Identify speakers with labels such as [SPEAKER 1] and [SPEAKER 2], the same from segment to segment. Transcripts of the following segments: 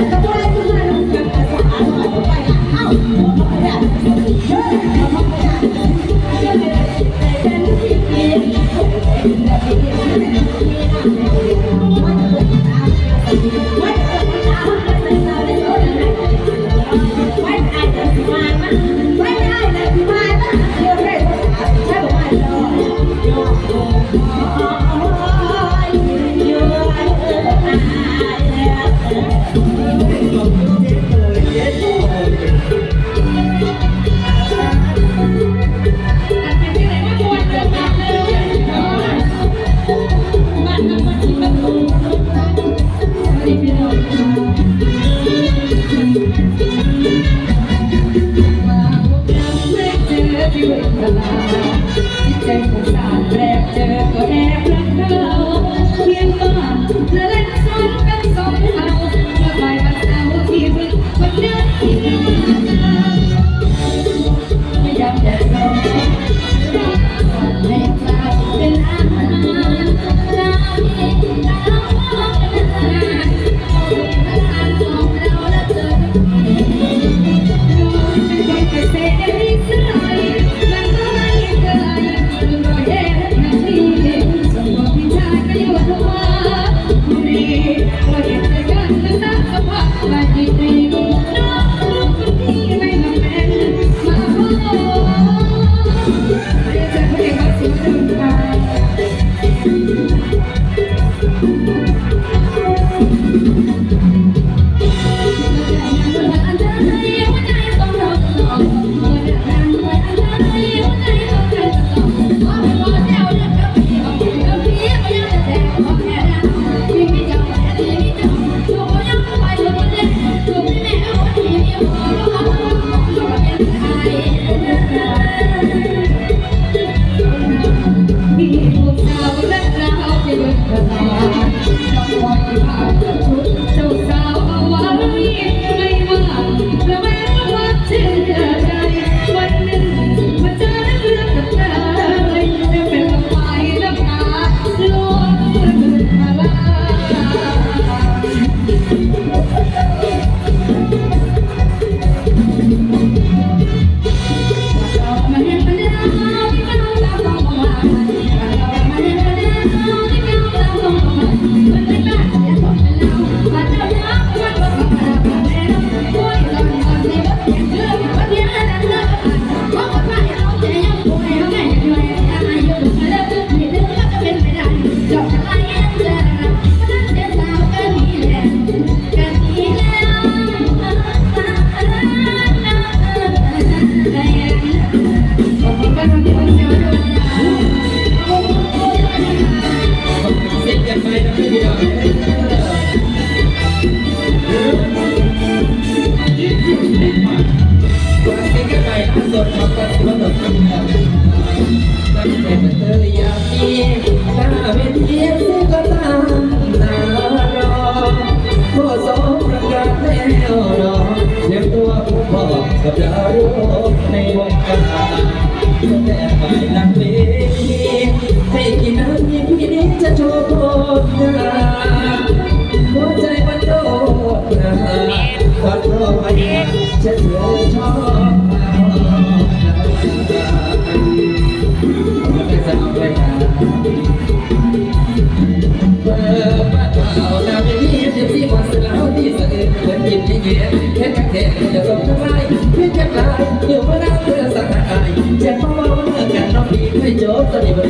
[SPEAKER 1] Кто Thank you. Thank you. จะรู้ในวันกาแต่ไม่ลังเลงให้กี่น้ำ
[SPEAKER 2] ยิ่งพี่นี้จะจบว์ตัวหัวใจมันโดดนะความรอไปฉันจะเจอชอบ อยู่พระนางเพื่อสักหายแจ็คเบาๆเนื้อกันน้องดีให้โจ๊กตอนนี้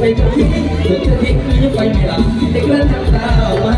[SPEAKER 2] ไปกับที่เธอทิ้งมีไฟไม่หลับเใน
[SPEAKER 3] กระทั่งตาวัน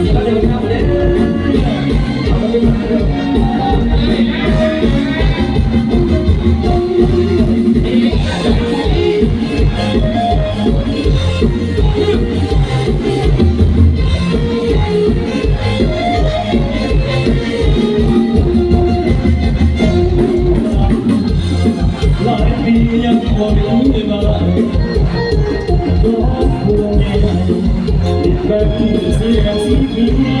[SPEAKER 3] Amen.